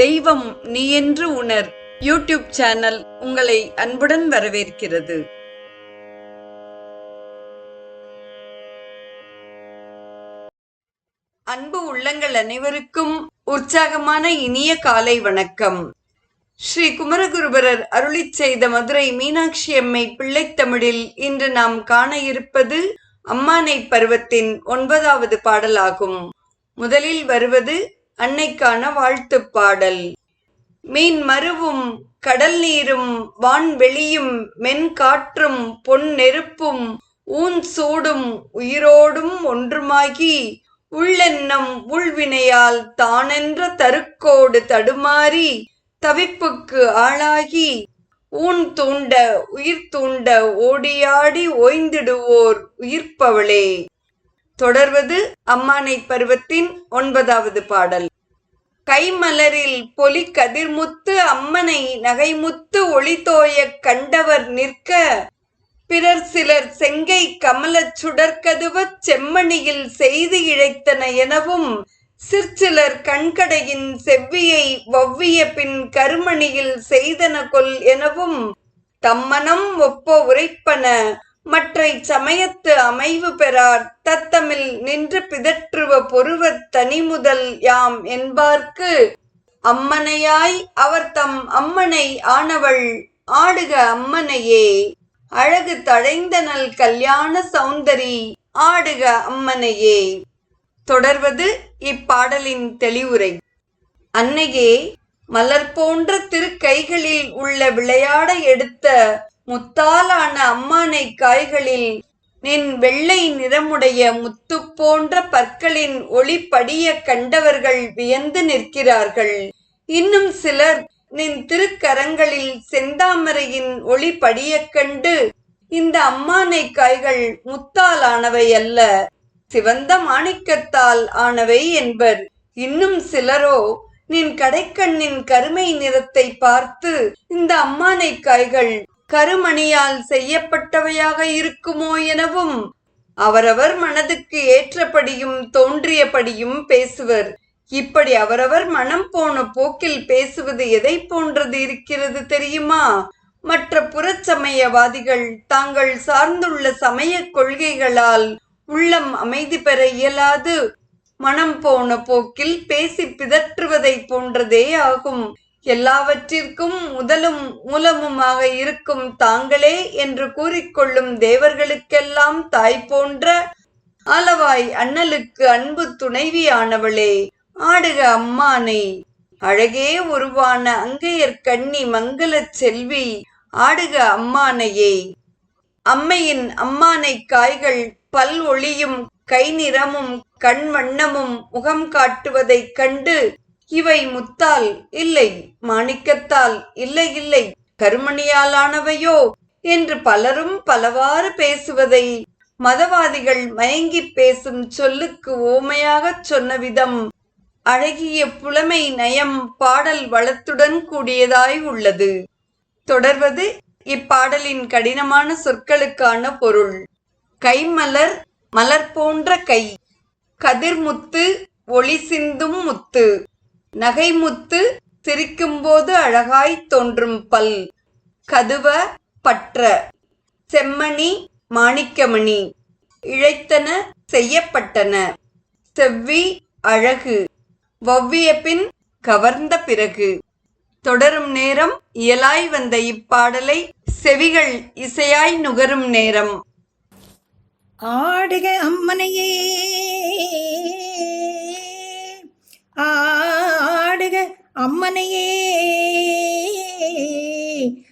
தெய்வம் நீ என்று உணர். யூடியூப் சேனல் உங்களை அன்புடன் வரவேற்கிறது. அன்பு உள்ளங்கள் அனைவருக்கும் உற்சாகமான இனிய காலை வணக்கம். ஸ்ரீ குமரகுருபரர் அருளிச் செய்த மதுரை மீனாட்சி அம்மை பிள்ளைத்தமிழில் இன்று நாம் காண இருப்பது அம்மானை பருவத்தின் ஒன்பதாவது பாடலாகும். முதலில் வருவது அன்னைக்கான வாழ்த்துப் பாடல் மீன் மருவும் கடல் நீரும் வான்வெளியும் மென்காற்றும் பொன் நெருப்பும் ஊன் சூடும் உயிரோடும் ஒன்றுமாகி உள்ளெண்ணம் உள்வினையால் தானென்ற தருக்கோடு தடுமாறி தவிப்புக்கு ஆளாகி ஊன் தூண்ட உயிர் தூண்ட ஓடியாடி ஓய்ந்திடுவோர் உயிர்ப்பவளே. தொடர்வது அம்மானை பருவத்தின் ஒன்பதாவது பாடல். கைமலரில் பொலி கதிர்முத்து அம்மனை நகைமுத்து ஒளிதோயக் கண்டவர் நிற்க. பிறர் சிலர் செங்கை கமலச் சுடற்கதுவச் செம்மணியில் செய்து இழைத்தன எனவும் சிற்சிலர் கண்கடையின் செவ்வியை வவ்விய பின் கருமணியில் செய்தன கொல் எனவும் தம்மனம் ஒப்ப உரைப்பன. மற்ற சமயத்து அமைவு பெறார். தத்தமில் நின்று பிதற்றுவ பொருவத் தனிமுதல் யாம் என்பார்க்கு அம்மனையாய் அவர் தம் அம்மனை ஆனவள் ஆடுக அம்மனையே. அழகு தழைந்தனல் கல்யாண சௌந்தரி ஆடுக அம்மனையே. தொடர்வது இப்பாடலின் தெளிவுரை. அன்னையே மலர் போன்ற திருக்கைகளில் உள்ள விளையாட எடுத்த முத்தாலான அம்மானை காய்களில் நின் வெள்ளை நிறமுடைய முத்து போன்ற பற்களின் ஒளி படிய கண்டவர்கள் வியந்து நிற்கிறார்கள். இன்னும் சிலர் நின் திருக்கரங்களில் செந்தாமரையின் ஒளி படியக் கண்டு இந்த அம்மானை காய்கள் முத்தால் ஆனவை அல்ல சிவந்த மாணிக்கத்தால் ஆனவை என்பர். இன்னும் சிலரோ நின் கடைக்கண்ணின் கருமை நிறத்தை பார்த்து இந்த அம்மானை காய்கள் கருமணியால் செய்யப்பட்டவையாக இருக்குமோ எனவும் அவரவர் மனதுக்கு ஏற்றபடியும் தோன்றியபடியும் பேசுவர். இப்படி அவரவர் மனம் போன போக்கில் பேசுவது எதை போன்றது இருக்கிறது தெரியுமா? மற்ற புறச்சமயவாதிகள் தாங்கள் சார்ந்துள்ள சமய கொள்கைகளால் உள்ளம் அமைதி பெற இயலாது. மனம் போன போக்கில் பேசி பிதற்றுவதை போன்றதே ஆகும். எல்லாவற்றிற்கும் முதலும் மூலமுமாக இருக்கும் தாங்களே என்று கூறிக்கொள்ளும் தேவர்களுக்கெல்லாம் தாய் போன்ற அளவாய் அண்ணலுக்கு அன்பு துணைவியானவளே. ஆடுக அம்மானை. அழகே உருவான அங்கையர் கண்ணி மங்களச் செல்வி. ஆடுக அம்மானையே. அம்மையின் அம்மானை காய்கள் பல் ஒளியும் கை நிறமும் கண் வண்ணமும் முகம் காட்டுவதைக் கண்டு இவை முத்தால் இல்லை மாணிக்கத்தால் இல்லை இல்லை கருமணியாலானவையோ? என்று பலரும் பலவாறு பேசுவதை மதவாதிகள் மயங்கிப் பேசும் சொல்லுக்கு ஓமையாகச் சொன்ன விதம் அழகிய புலமை நயம் பாடல் வளத்துடன் கூடியதாய் உள்ளது. தொடர்வது இப்பாடலின் கடினமான சொற்களுக்கான பொருள். கைமலர் மலர் போன்ற கை. கதிர்முத்து ஒளி சிந்தும் முத்து. நகைமுத்து சிரிக்கும்போது அழகாய் தோன்றும் பல். கதுவ பற்ற. செம்மணி மாணிக்கமணி. இழைத்தன செய்யப்பட்டன. செவ்வி அழகு. வவ்விய பின் கவர்ந்த பிறகு. தொடரும் நேரம் இயலாய் வந்த இப்பாடலை செவிகள் இசையாய் நுகரும் நேரம். ஆடுக அம்மனையே. அம்மனையே.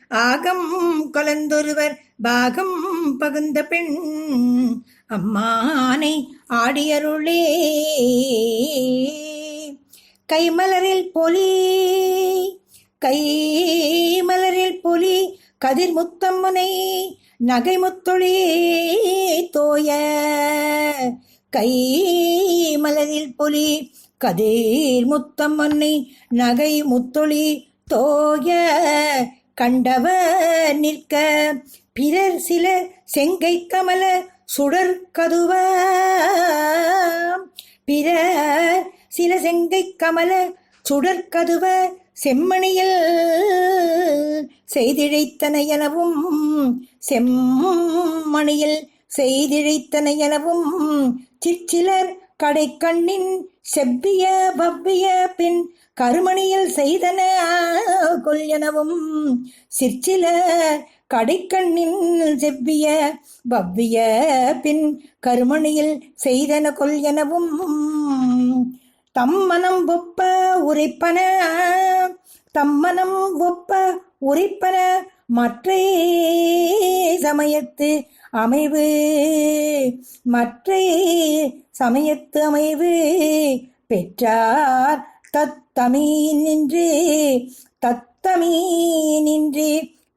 ஆகம் கலந்தொருவர் பாகம் பகுந்த பெண். அம்மானை ஆடியருளே. கைமலரில் பொலி. கைமலரில் பொலி. கதிர் முத்தம்முனை நகை முத்தொழி தோய. கை மலரில் பொலி. கதீர் முத்தம்மனை நகை முத்தொழி தோய கண்டவ நிற்க. பிறர் சில செங்கை கமல சுடர் கதுவ. பிறர் சில செங்கை கமல சுடற்கதுவ செம்மணியில் செய்திழைத்தன எனவும் செம்மணியில் செய்திழைத்தன எனவும் சிற்சிலர் கடைக்கண்ணின் செவ்விய பவ்விய பின் கருமணியில் செய்தன கொல்யனவும் சிற்சில கடைக்கண்ணின் செவ்விய பவ்விய பின் கருமணியில் செய்தன கொல்யனவும் தம்மனம் ஒப்ப உரைப்பன தம்மனம் ஒப்ப உரைப்பன மற்ற சமயத்து அமைவு மற்ற சமயத்து அமைவு பெற்றார் தத்தமீனின்று தத்தமீனின்று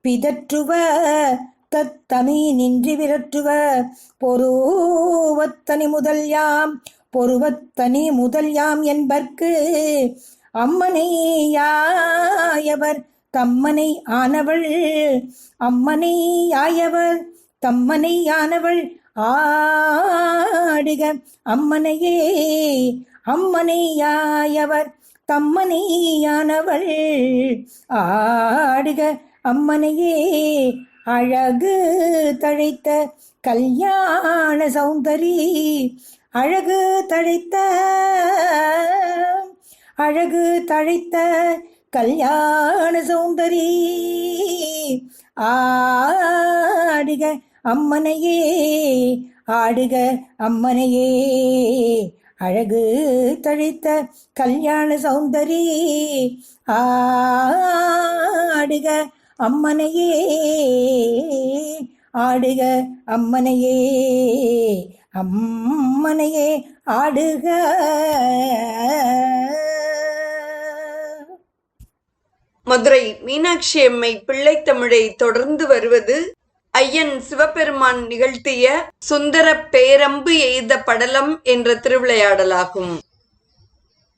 பிதற்றுவ தத்தமீனின்றி விரற்றுவ. பொருவத்தனி முதல் யாம் பொருவத்தனி முதல் யாம் என்பர்க்கு அம்மனே யாயவர் தம்மனை ஆனவள் அம்மனை ஆயவர் தம்மனை ஆனவள் ஆடுக அம்மனையே அம்மனை ஆயவர் தம்மனை ஆனவள் ஆடுக அம்மனையே அழகு தழைத்த கல்யாண சௌந்தரி அழகு தழைத்த அழகு தழைத்த கல்யாண சௌந்தரி. ஆடுக அம்மனையே ஆடுக அம்மனையே. அழகு தழித்த கல்யாண சௌந்தரி ஆடுக அம்மனையே. ஆடுக அம்மனையே அம்மனையே ஆடுக. மதுரை மீனாட்சி அம்மை பிள்ளைத்தமிழை தொடர்ந்து வருவது ஐயன் சிவபெருமான் நிகழ்த்திய சுந்தர பேரம்பு எய்த படலம் என்ற திருவிளையாடலாகும்.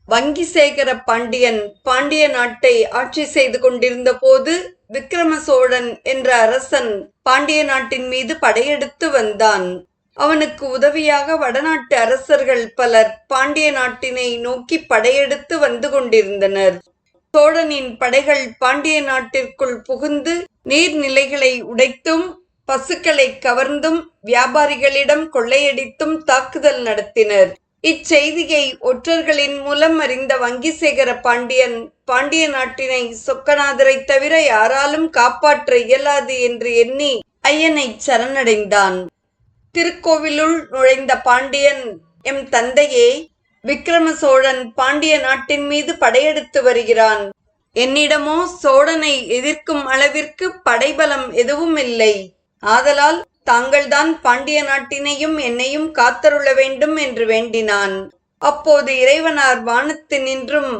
வங்கிசேகர பாண்டியன் பாண்டிய நாட்டை ஆட்சி செய்து கொண்டிருந்த போது விக்கிரம சோழன் என்ற அரசன் பாண்டிய நாட்டின் மீது படையெடுத்து வந்தான். அவனுக்கு உதவியாக வடநாட்டு அரசர்கள் பலர் பாண்டிய நாட்டினை நோக்கி படையெடுத்து வந்து கொண்டிருந்தனர். சோழனின் படைகள் பாண்டிய நாட்டிற்குள் புகுந்து நீர்நிலைகளை உடைத்தும் பசுக்களை கவர்ந்தும் வியாபாரிகளிடம் கொள்ளையடித்தும் தாக்குதல் நடத்தினர். இச்செய்தியை ஒற்றர்களின் மூலம் அறிந்த வங்கிசேகர பாண்டியன் பாண்டிய நாட்டினை சொக்கநாதரை தவிர யாராலும் காப்பாற்ற இயலாது என்று எண்ணி ஐயனை சரணடைந்தான். திருக்கோவிலுள் நுழைந்த பாண்டியன் எம் தந்தையே விக்கிரம சோழன் பாண்டிய நாட்டின் மீது படையெடுத்து வருகிறான். என்னிடமோ சோழனை எதிர்க்கும் அளவிற்கு படைபலம் எதுவும் இல்லை. ஆதலால் தாங்கள்தான் பாண்டிய நாட்டினையும் என்னையும் காத்தருள வேண்டும் என்று வேண்டினான். அப்போது இறைவனார் வானத்து நின்றும்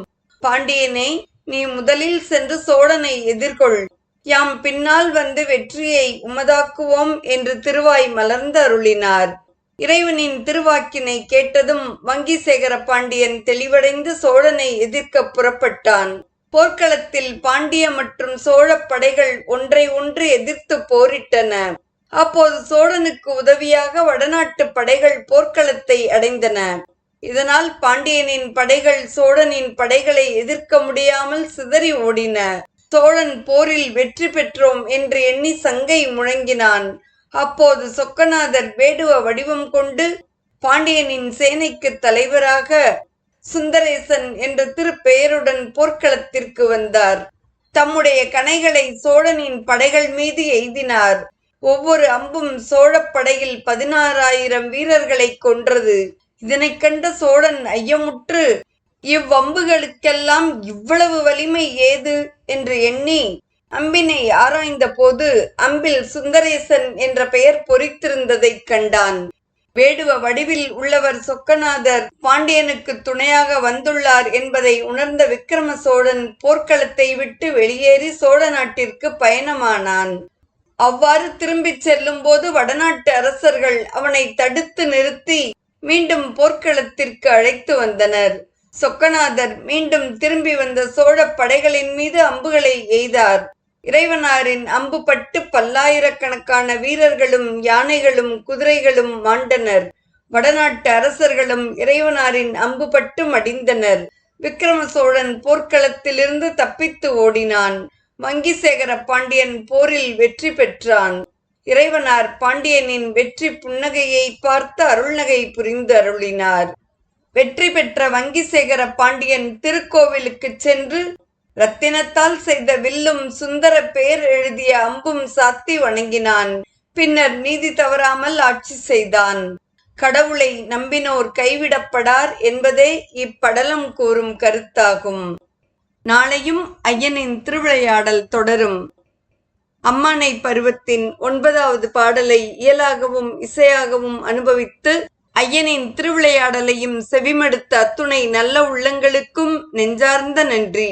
பாண்டியனே நீ முதலில் சென்று சோழனை எதிர்கொள். யாம் பின்னால் வந்து வெற்றியை உமதாக்குவோம் என்று திருவாய் மலர்ந்து அருளினார் இறைவனின் திருவாக்கினை கேட்டதும் வங்கிசேகர பாண்டியன் தெளிவடைந்து சோழனை எதிர்க்க புறப்பட்டான். போர்க்களத்தில் பாண்டிய மற்றும் சோழ படைகள் ஒன்றை ஒன்று எதிர்த்து போரிட்டன. அப்போது சோழனுக்கு உதவியாக வடநாட்டு படைகள் போர்க்களத்தை அடைந்தன. இதனால் பாண்டியனின் படைகள் சோழனின் படைகளை எதிர்க்க முடியாமல் சிதறி ஓடின. சோழன் போரில் வெற்றி பெற்றோம் என்று எண்ணி சங்கை முழங்கினான். அப்போது சொக்கநாதர் வேடுவ வடிவம் கொண்டு பாண்டியனின் சேனைக்கு தலைவராக சுந்தரேசன் என்ற திருப்பெயருடன் போர்க்களத்திற்கு வந்தார். தம்முடைய கணைகளை சோழனின் படைகள் மீது எய்தினார். ஒவ்வொரு அம்பும் சோழப் படையில் பதினாறாயிரம் வீரர்களை கொன்றது. இதனைக் கண்ட சோழன் ஐயமுற்று இவ்வம்புகளுக்கெல்லாம் இவ்வளவு வலிமை ஏது? என்று எண்ணி அம்பினை ஆராய்ந்த போது அம்பில் சுந்தரேசன் என்ற பெயர் பொறித்திருந்ததைக் கண்டான். வேடுவ வடிவில் உள்ளவர் சொக்கநாதர் பாண்டியனுக்கு துணையாக வந்துள்ளார் என்பதை உணர்ந்த விக்கிரம சோழன் போர்க்களத்தை விட்டு வெளியேறி சோழ நாட்டிற்கு பயணமானான். அவ்வாறு திரும்பிச் செல்லும்போது வடநாட்டு அரசர்கள் அவனை தடுத்து நிறுத்தி மீண்டும் போர்க்களத்திற்கு அழைத்து வந்தனர். சொக்கநாதர் மீண்டும் திரும்பி வந்த சோழ படைகளின் மீது அம்புகளை எய்தார். இறைவனாரின் அம்பு பட்டு பல்லாயிரக்கணக்கான வீரர்களும் யானைகளும் குதிரைகளும் மாண்டனர். வடநாட்டு அரசர்களும் இறைவனாரின் அம்பு பட்டு மடிந்தனர். விக்ரம சோழன் போர்க்களத்திலிருந்து தப்பித்து ஓடினான். வங்கிசேகர பாண்டியன் போரில் வெற்றி பெற்றான். இறைவனார் பாண்டியனின் வெற்றி புன்னகையை பார்த்து அருள்நகை புரிந்து அருளினார். வெற்றி பெற்ற வங்கிசேகர பாண்டியன் திருக்கோவிலுக்கு சென்று ரத்தினத்தால் செய்த வில்லும் சுந்தர பேர் எழுதிய அம்பும் சாத்தி வணங்கினான். பின்னர் நீதி தவறாமல் ஆட்சி செய்தான். கடவுளை நம்பினோர் கைவிடப்படார் என்பதே இப்படலம் கூறும் கருத்தாகும். நாளையும் ஐயனின் திருவிளையாடல் தொடரும். அம்மானை பருவத்தின் ஒன்பதாவது பாடலை இயலாகவும் இசையாகவும் அனுபவித்து ஐயனின் திருவிளையாடலையும் செவிமடுத்த அத்துணை நல்ல உள்ளங்களுக்கும் நெஞ்சார்ந்த நன்றி.